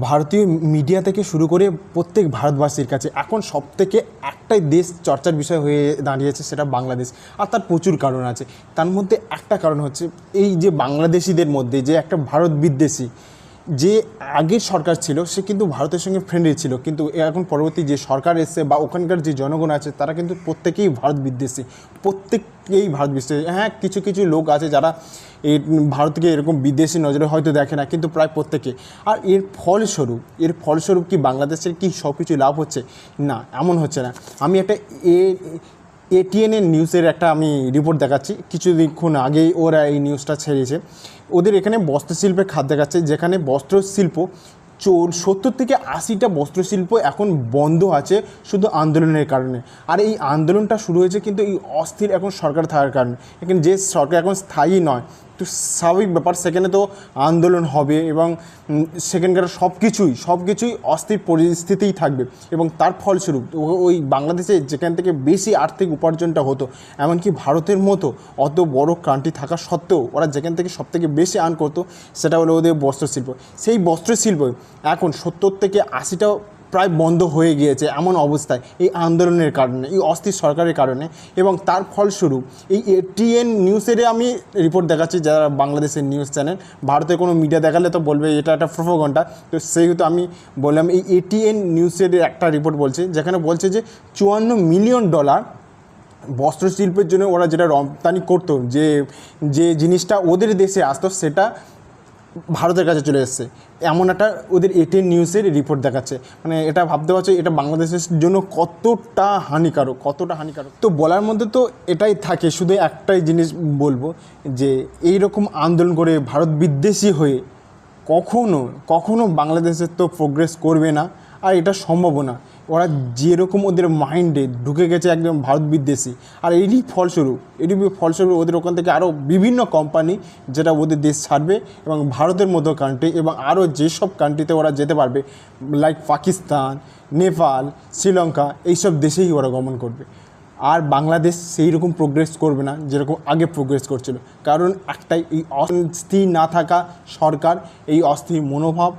ভারতীয় মিডিয়া থেকে শুরু করে প্রত্যেক ভারতবাসীর কাছে এখন সব থেকে একটাই দেশ চর্চার বিষয় হয়ে দাঁড়িয়েছে সেটা বাংলাদেশ। আর তার প্রচুর কারণ আছে। তার মধ্যে একটা কারণ হচ্ছে এই যে বাংলাদেশিদের মধ্যে যে একটা ভারত বিদ্বেষী যে আগের সরকার ছিল, সে কিন্তু ভারতের সঙ্গে ফ্রেন্ডলি ছিল। কিন্তু এখন পরবর্তী যে সরকার এসছে বা ওখানকার যে জনগণ আছে, তারা কিন্তু প্রত্যেকেই ভারত বিদ্বেষী। প্রত্যেকেই ভারত বিদ্বেষী। হ্যাঁ কিছু কিছু লোক আছে যারা এই ভারতকে এরকম বিদেশি নজরে হয়তো দেখে না, কিন্তু প্রায় প্রত্যেকে। আর এর ফলস্বরূপ এর ফলস্বরূপ কি বাংলাদেশের কি সব কিছু লাভ হচ্ছে? না, এমন হচ্ছে না। আমি একটা এ এটিএনের নিউজের একটা আমি রিপোর্ট দেখাচ্ছি। কিছুদিনক্ষণ আগেই ওরা এই নিউজটা ছেড়েছে। ওদের এখানে বস্ত্রশিল্পের খাত দেখাচ্ছে, যেখানে বস্ত্রশিল্প চোর, সত্তর থেকে আশিটা বস্ত্রশিল্প এখন বন্ধ আছে শুধু আন্দোলনের কারণে। আর এই আন্দোলনটা শুরু হয়েছে কিন্তু এই অস্থির এখন সরকার থাকার কারণে। এখানে যে সরকার এখন স্থায়ী নয় তো স্বাভাবিক ব্যাপার। সেখানে তো আন্দোলন হবে এবং সেখানকার সব কিছুই সব কিছুই অস্থির পরিস্থিতিই থাকবে। এবং তার ফলস্বরূপ ওই বাংলাদেশে যেখান থেকে বেশি আর্থিক উপার্জনটা হতো, এমনকি ভারতের মতো অত বড় কান্ট্রি থাকা সত্ত্বেও ওরা যেখান থেকে সব থেকে বেশি আর্ন করতো, সেটা হলো ওদের বস্ত্রশিল্প। সেই বস্ত্রশিল্প এখন সত্তর থেকে আশিটাও প্রায় বন্ধ হয়ে গিয়েছে এমন অবস্থায় এই আন্দোলনের কারণে, এই অস্থির সরকারের কারণে এবং তার ফলস্বরূপ এই এটিএন নিউজের আমি রিপোর্ট দেখাচ্ছি, যারা বাংলাদেশের নিউজ চ্যানেল ভারতের কোনো মিডিয়া দেখালে তো বলবে এটা একটা প্রোপোগন্ডা। তো সেহেতু আমি বললাম এই এটিএন নিউজের একটা রিপোর্ট বলছে, যেখানে বলছে যে চুয়ান্ন মিলিয়ন ডলার বস্ত্রশিল্পের জন্য ওরা যেটা রপ্তানি করতো, যে যে জিনিসটা ওদের দেশে আসতো, সেটা ভারতের কাছে চলে এসছে। এমন একটা ওদের এটিএন নিউজের রিপোর্ট দেখাচ্ছে। মানে এটা ভাবতে পারছ, এটা বাংলাদেশের জন্য কতটা হানিকারক কতটা হানিকারক। তো বলার মধ্যে তো এটাই থাকে, শুধু একটাই জিনিস বলব যে এই রকম আন্দোলন করে ভারত বিদ্বেষী হয়ে কখনো কখনো বাংলাদেশের তো প্রোগ্রেস করবে না, আর এটা সম্ভব না। ওরা যেরকম ওদের মাইন্ডে ঢুকে গেছে একদম ভারত বিদ্বেষী। আর এরই ফলস্বরূপ এরই ফলস্বরূপ ওদের ওখান থেকে আরও বিভিন্ন কোম্পানি যেটা ওদের দেশ ছাড়বে এবং ভারতের মতো কান্ট্রি এবং আরও যেসব কান্ট্রিতে ওরা যেতে পারবে লাইক পাকিস্তান, নেপাল, শ্রীলঙ্কা, এইসব দেশেই ওরা গমন করবে। আর বাংলাদেশ সেই রকম প্রোগ্রেস করবে না যেরকম আগে প্রোগ্রেস করছিল। কারণ একটাই, এই অস্থির না থাকা সরকার, এই অস্থির মনোভাব